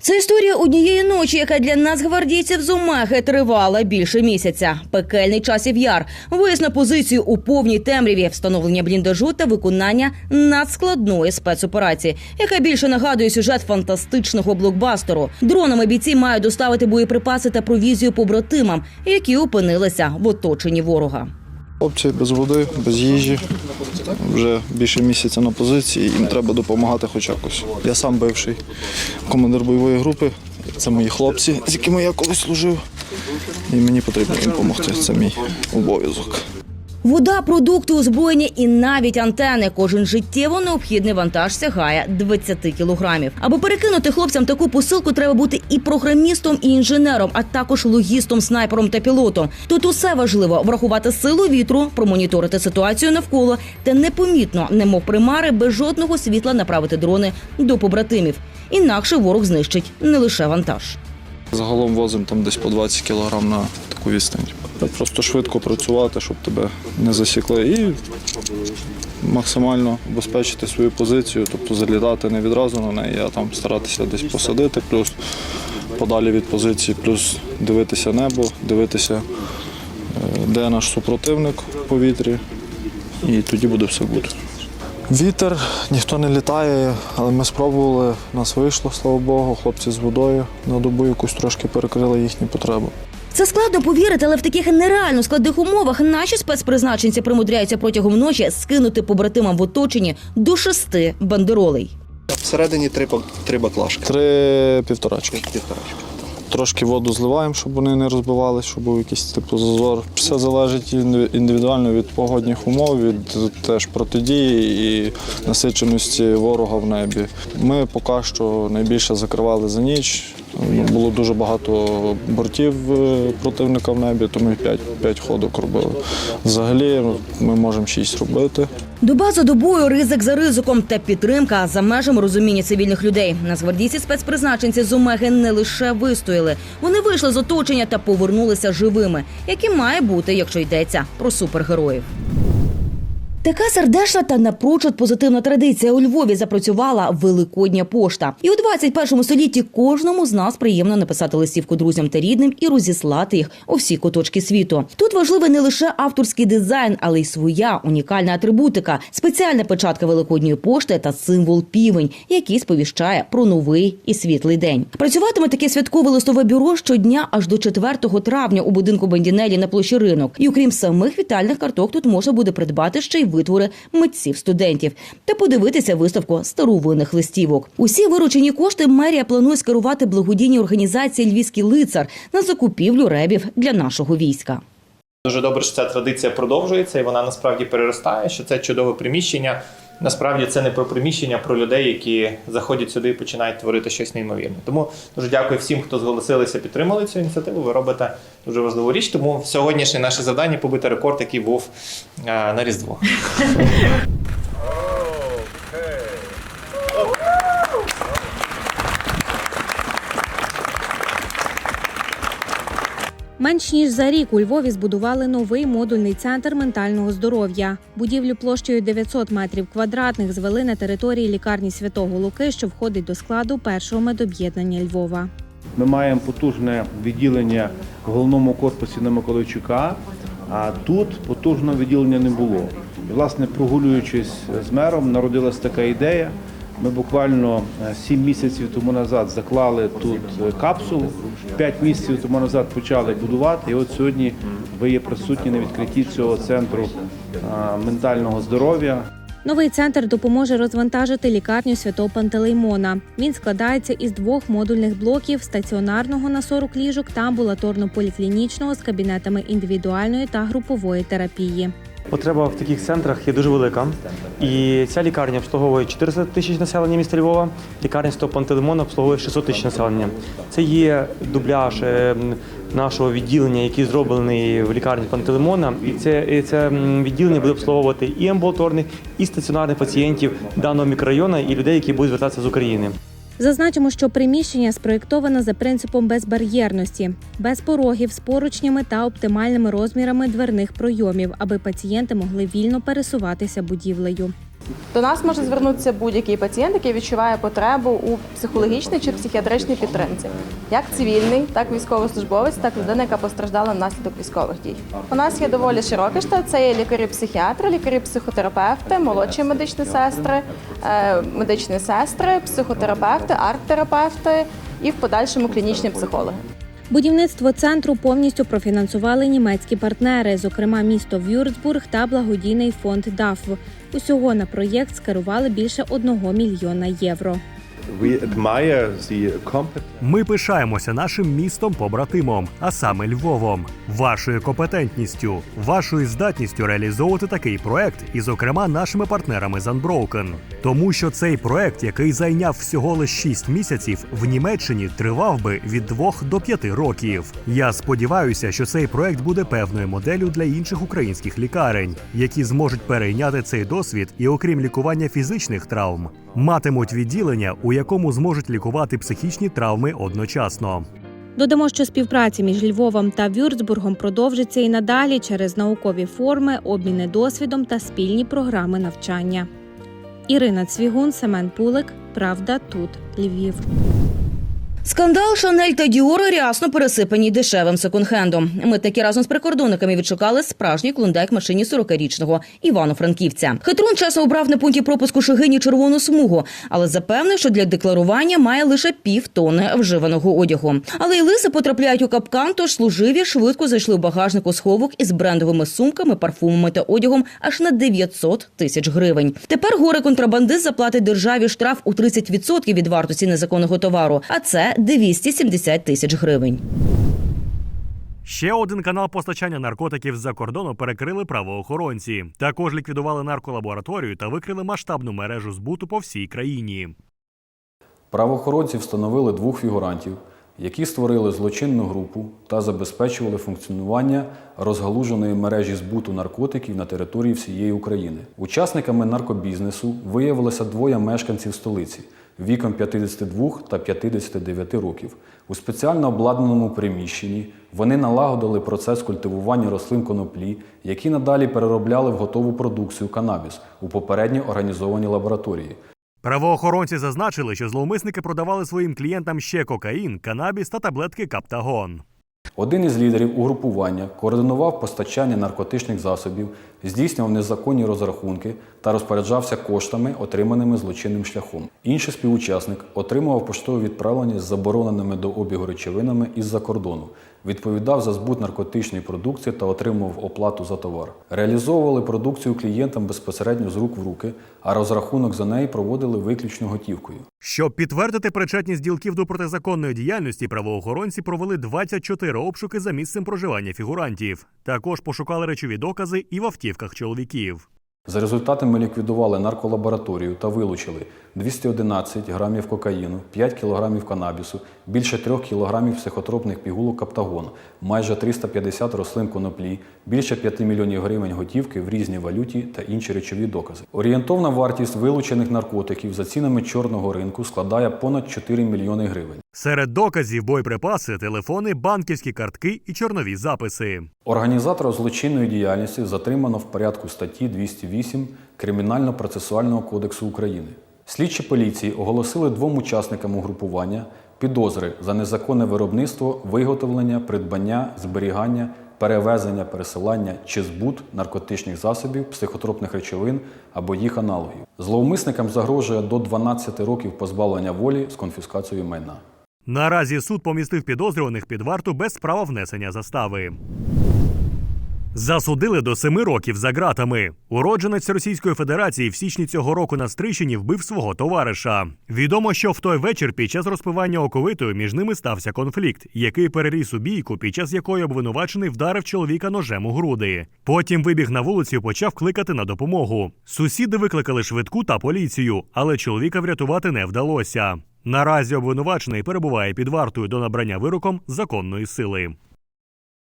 Це історія однієї ночі, яка для нас гвардійців з Омехи тривала більше місяця. Пекельний часів яр, виїзд на позицію у повній темряві, встановлення бліндажу та виконання надскладної спецоперації, яка більше нагадує сюжет фантастичного блокбастеру. Дронами бійці мають доставити боєприпаси та провізію побратимам, які опинилися в оточенні ворога. Хлопці без води, без їжі. Вже більше місяця на позиції, їм треба допомагати хоч якось. Я сам бивший командир бойової групи. Це мої хлопці, з якими я колись служив. І мені потрібно їм допомогти. Це мій обов'язок. Вода, продукти, озброєння і навіть антени. Кожен життєво необхідний вантаж сягає 20 кілограмів. Аби перекинути хлопцям таку посилку, треба бути і програмістом, і інженером, а також логістом, снайпером та пілотом. Тут усе важливо врахувати силу вітру, промоніторити ситуацію навколо та непомітно, немов примари, без жодного світла направити дрони до побратимів. Інакше ворог знищить не лише вантаж. Загалом возимо там десь по 20 кілограм на таку відстань. Просто швидко працювати, щоб тебе не засікли. І максимально обезпечити свою позицію, тобто залітати не відразу на неї, а там старатися десь посадити, плюс подалі від позиції, плюс дивитися небо, дивитися, е, де наш супротивник в повітрі, і тоді буде все бути. Вітер, ніхто не літає, але ми спробували, нас вийшло, слава Богу, хлопці з водою на добу якусь трошки перекрили їхні потреби. Це складно повірити, але в таких нереально складних умовах наші спецпризначенці примудряються протягом ночі скинути побратимам в оточенні до шести бандеролей. Всередині три, три баклажки. Три півторачки. Півторачки. Трошки воду зливаємо, щоб вони не розбивались, щоб був якийсь типу зазор. Все залежить інди- індивідуально від погодних умов, від теж протидії і насиченості ворога в небі. Ми поки що найбільше закривали за ніч. Було дуже багато бортів е, противника в небі, то ми 5, 5 ходок робили. Взагалі ми можемо 6 робити. Доба за добою, ризик за ризиком та підтримка за межами розуміння цивільних людей. Нацгвардійці спецпризначенці з Омеги не лише вистояли, вони вийшли з оточення та повернулися живими, яким має бути, якщо йдеться про супергероїв. Така сердечна та напрочуд позитивна традиція у Львові запрацювала великодня пошта. І у 21 столітті кожному з нас приємно написати листівку друзям та рідним і розіслати їх у всі куточки світу. Тут важливий не лише авторський дизайн, але й своя унікальна атрибутика, спеціальна печатка великодньої пошти та символ півень, який сповіщає про новий і світлий день. Працюватиме таке святкове листове бюро щодня аж до 4 травня у будинку Бендінелі на площі ринок. І окрім самих вітальних карток, тут можна буде придбати ще й витвори митців студентів та подивитися виставку старовинних листівок. Усі виручені кошти мерія планує скерувати благодійній організації Львівський лицар на закупівлю ребів для нашого війська. Дуже добре, що ця традиція продовжується і вона насправді переростає. Що це чудове приміщення. Насправді це не про приміщення, а про людей, які заходять сюди і починають творити щось неймовірне. Тому дуже дякую всім, хто зголосилися, підтримали цю ініціативу. Ви робите дуже важливу річ. Тому сьогоднішнє наше завдання побити рекорд, який був а, на Різдво. Менш ніж за рік у Львові збудували новий модульний центр ментального здоров'я. Будівлю площею 900 метрів квадратних звели на території лікарні Святого Луки, що входить до складу першого медоб'єднання Львова. Ми маємо потужне відділення в головному корпусі на Миколайчука, а тут потужного відділення не було. І, власне, прогулюючись з мером, народилась така ідея. Ми буквально е, сім місяців тому назад заклали тут е, капсулу, п'ять місяців тому назад почали будувати. І от сьогодні ви є присутні на відкритті цього центру е, ментального здоров'я. Новий центр допоможе розвантажити лікарню святого Пантелеймона. Він складається із двох модульних блоків: стаціонарного на 40 ліжок та амбулаторно-поліклінічного з кабінетами індивідуальної та групової терапії. Потреба в таких центрах є дуже велика. І ця лікарня обслуговує 400 тисяч населення міста Львова, лікарня Святого Пантелеймона обслуговує 600 тисяч населення. Це є дубляж е, нашого відділення, який зроблений в лікарні Пантелеймона. І це, і це відділення буде обслуговувати і амбулаторних, і стаціонарних пацієнтів даного мікрорайону і людей, які будуть звертатися з України. Зазначимо, що приміщення спроєктовано за принципом безбар'єрності, без порогів, з поручнями та оптимальними розмірами дверних пройомів, аби пацієнти могли вільно пересуватися будівлею. До нас може звернутися будь-який пацієнт, який відчуває потребу у психологічній чи психіатричній підтримці, як цивільний, так військовослужбовець, так людина, яка постраждала внаслідок військових дій. У нас є доволі широкий штат. Це є лікарі-психіатри, лікарі-психотерапевти, молодші медичні сестри, е, медичні сестри, психотерапевти, арт-терапевти і в подальшому клінічні психологи. Будівництво центру повністю профінансували німецькі партнери, зокрема місто Вюрцбург та благодійний фонд ДАФ. Усього на проєкт скерували більше одного мільйона євро. Ми пишаємося нашим містом побратимом, а саме Львовом, вашою компетентністю, вашою здатністю реалізовувати такий проект, і, зокрема, нашими партнерами з Unbroken. Тому що цей проект, який зайняв всього лише 6 місяців, в Німеччині тривав би від 2 до 5 років. Я сподіваюся, що цей проект буде певною моделлю для інших українських лікарень, які зможуть перейняти цей досвід і, окрім лікування фізичних травм, матимуть відділення, у якому зможуть лікувати психічні травми одночасно. Додамо, що співпраця між Львовом та Вюрцбургом продовжиться і надалі через наукові форми, обміни досвідом та спільні програми навчання. Ірина Цвігун, Семен Пулик. Правда, тут Львів. Скандал Шанель та Діор рясно пересипані дешевим секонд-хендом. Митники разом з прикордонниками відшукали справжній клондайк машині 40-річного Івано-Франківця. Хитрун часом обрав на пункті пропуску Шигині червону смугу, але запевнив, що для декларування має лише пів тонни вживаного одягу. Але й лиси потрапляють у капкан, тож служиві швидко зайшли в багажнику сховок із брендовими сумками, парфумами та одягом аж на 900 тисяч гривень. Тепер горе контрабандист заплатить державі штраф у 30% від вартості незаконного товару, а це 270 тисяч гривень. Ще один канал постачання наркотиків з-за кордону перекрили правоохоронці. Також ліквідували нарколабораторію та викрили масштабну мережу збуту по всій країні. Правоохоронці встановили двох фігурантів, які створили злочинну групу та забезпечували функціонування розгалуженої мережі збуту наркотиків на території всієї України. Учасниками наркобізнесу виявилося двоє мешканців столиці віком 52 та 59 років. У спеціально обладнаному приміщенні вони налагодили процес культивування рослин коноплі, які надалі переробляли в готову продукцію канабіс у попередньо організованій лабораторії. Правоохоронці зазначили, що зловмисники продавали своїм клієнтам ще кокаїн, канабіс та таблетки Каптагон. Один із лідерів угрупування координував постачання наркотичних засобів, здійснював незаконні розрахунки та розпоряджався коштами, отриманими злочинним шляхом. Інший співучасник отримував поштове відправлення з забороненими до обігу речовинами із-за кордону, відповідав за збут наркотичної продукції та отримував оплату за товар. Реалізовували продукцію клієнтам безпосередньо з рук в руки, а розрахунок за неї проводили виключно готівкою. Щоб підтвердити причетність ділків до протизаконної діяльності, правоохоронці провели 24 обшуки за місцем проживання фігурантів. Також пошукали речові докази і в автівках чоловіків. За результатами ліквідували нарколабораторію та вилучили 211 грамів кокаїну, 5 кілограмів канабісу, більше 3 кілограмів психотропних пігулок каптагон, майже 350 рослин коноплі, більше 5 мільйонів гривень готівки в різній валюті та інші речові докази. Орієнтовна вартість вилучених наркотиків за цінами чорного ринку складає понад 4 мільйони гривень. Серед доказів боєприпаси, телефони, банківські картки і чорнові записи. Організатора злочинної діяльності затримано в порядку статті 208 Кримінально-процесуального кодексу України. Слідчі поліції оголосили двом учасникам угрупування підозри за незаконне виробництво, виготовлення, придбання, зберігання, перевезення, пересилання чи збут наркотичних засобів, психотропних речовин або їх аналогів. Зловмисникам загрожує до 12 років позбавлення волі з конфіскацією майна. Наразі суд помістив підозрюваних під варту без права внесення застави. Засудили до семи років за ґратами. Уродженець Російської Федерації в січні цього року на Стрищині вбив свого товариша. Відомо, що в той вечір під час розпивання оковитою між ними стався конфлікт, який переріс у бійку, під час якої обвинувачений вдарив чоловіка ножем у груди. Потім вибіг на вулицю і почав кликати на допомогу. Сусіди викликали швидку та поліцію, але чоловіка врятувати не вдалося. Наразі обвинувачений перебуває під вартою до набрання вироком законної сили.